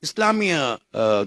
இஸ்லாமிய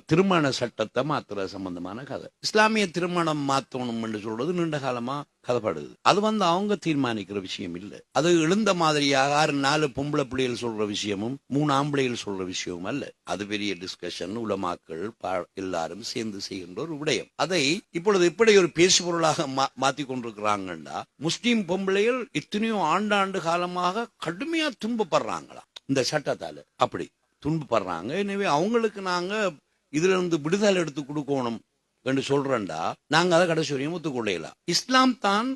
திருமண சட்டத்தை மாத்துற சம்பந்தமான கதை. இஸ்லாமிய திருமணம் மாத்தணும் என்று சொல்றது நீண்ட காலமா கதைப்படுது. அது வந்து அவங்க தீர்மானிக்கிற விஷயம் இல்லை. அது எழுந்த மாதிரியாக ஆறு நாலு பொம்பளை பிள்ளைகள் சொல்ற விஷயமும் மூணு ஆம்பளைகள் சொல்ற விஷயமும் அல்ல. அது பெரிய டிஸ்கஷன் உலமாக்கள் பா- எல்லாரும் சேர்ந்து செய்கின்ற ஒரு விடயம். அதை இப்பொழுது இப்படி ஒரு பேசு பொருளாக மா- மாத்தி கொண்டிருக்கிறாங்கன்னா முஸ்லீம் பொம்பளைகள் இத்தனையோ ஆண்டாண்டு காலமாக கடுமையா துன்பப்படுறாங்களா இந்த சட்டத்தால. அப்படி. துன்பப்படுறாங்க. எனவே அவங்களுக்கு நாங்கள் இதுல இருந்து விடுதலை எடுத்து கொடுக்கணும் என்று சொல்றேன்டா. நாங்கள் அதை கடைசி வரையும் ஒத்துக்கொள்ளலாம் இஸ்லாம் தான்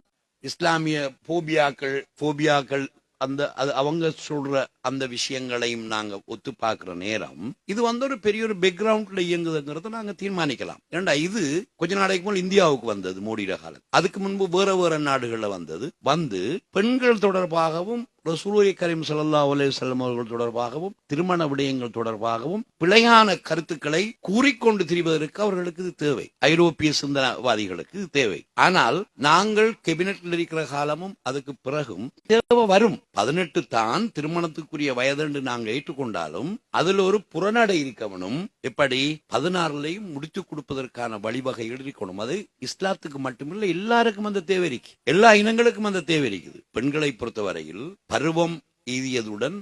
இஸ்லாமிய போபியாக்கள் போபியாக்கள் அந்த அது அவங்க சொல்ற அந்த விஷயங்களையும் நாங்க ஒத்து பார்க்கிற நேரம். இது வந்து ஒரு பெரிய ஒரு பேக்ரவுண்ட்ல இயங்குதுங்கிறத நாங்க தீர்மானிக்கலாம். ஏண்டா இது கொஞ்ச நாளைக்கு முன் இந்தியாவுக்கு வந்தது மோடியிட காலம் அதுக்கு முன்பு வேற வேற நாடுகள்ல வந்தது. வந்து பெண்கள் தொடர்பாகவும் ரசூலி கரீம் சல்லா அலைஹி அவர்கள் தொடர்பாகவும் திருமண விடயங்கள் தொடர்பாகவும் பிழையான கருத்துக்களை கூறிக்கொண்டு திரிவதற்கு அவர்களுக்கு இது தேவை. ஐரோப்பிய சிந்தனவாதிகளுக்கு இது தேவை. ஆனால் நாங்கள் கேபினெட்டில் இருக்கிற காலமும் அதுக்கு பிறகும் தேவை வரும். பதினெட்டு தான் திருமணத்துக்குரிய வயது என்று நாங்கள் ஏற்றுக்கொண்டாலும் அதில் ஒரு புறநடை இருக்கவனும் எப்படி பதினாறுலையும் முடித்து கொடுப்பதற்கான வழிவகை இருக்கணும் அது இஸ்லாத்துக்கு மட்டுமில்லை எல்லாருக்கும் அந்த தேவை இருக்கு. எல்லா இனங்களுக்கும் அந்த தேவை இருக்குது. பெண்களை பொறுத்தவரையில் பருவம் எய்தியதுடன்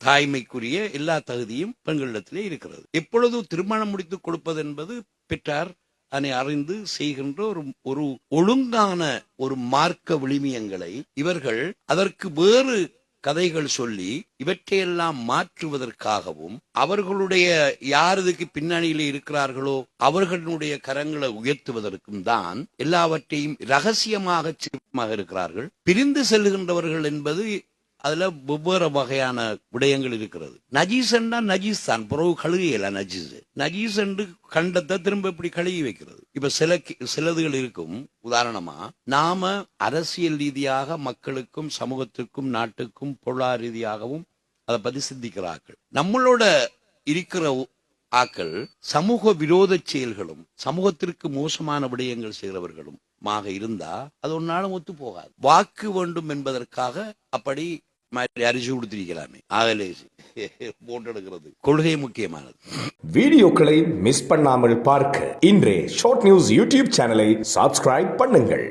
தாய்மைக்குரிய எல்லா தகுதியும் பெண்களிடத்திலே இருக்கிறது. எப்பொழுது திருமணம் முடித்துக் கொடுப்பது என்பது பெற்றார் அதனை அறிந்து செய்கின்ற ஒரு ஒரு ஒழுங்கான ஒரு மார்க்க விளிமியங்களை இவர்கள் அதற்கு வேறு கதைகள் சொல்லி இவற்றையெல்லாம் மாற்றுவதற்காகவும் அவர்களுடைய யாரதுக்கு பின்னணியில இருக்கிறார்களோ அவர்களுடைய கரங்களை உயர்த்துவதற்கும் தான் எல்லாவற்றையும் ரகசியமாக சிற்பமாக இருக்கிறார்கள். பிரிந்து செல்லுகின்றவர்கள் என்பது அதுல வெவ்வேறு வகையான விடயங்கள் இருக்கிறது. நஜீஸ் என்றா நஜீஸ் தான். பிறகு கழுகையில நஜீஸ். நஜீஸ் என்று கண்டத்தை திரும்ப இப்படி கழுகி வைக்கிறது. இப்ப சில கி- சிலதுகள் இருக்கும். உதாரணமா நாம அரசியல் ரீதியாக மக்களுக்கும் சமூகத்திற்கும் நாட்டுக்கும் பொருளாதார ரீதியாகவும் அதை பத்தி சிந்திக்கிறார்கள் நம்மளோட இருக்கிற ஆக்கள் சமூக விரோத செயல்களும் சமூகத்திற்கு மோசமான விடயங்கள் செய்கிறவர்களும் மாக இருந்தா அது ஒரு நாளும் ஒத்து போகாது. வாக்கு வேண்டும் என்பதற்காக அப்படி மாதிரி அரிசி கொடுத்திருக்கலாமே. ஆகலே போட்டெடுக்கிறது கொள்கை முக்கியமானது. வீடியோக்களை மிஸ் பண்ணாமல் பார்க்க இன்றே ஷார்ட் நியூஸ் யூடியூப் சேனலை சப்ஸ்கிரைப் பண்ணுங்கள்.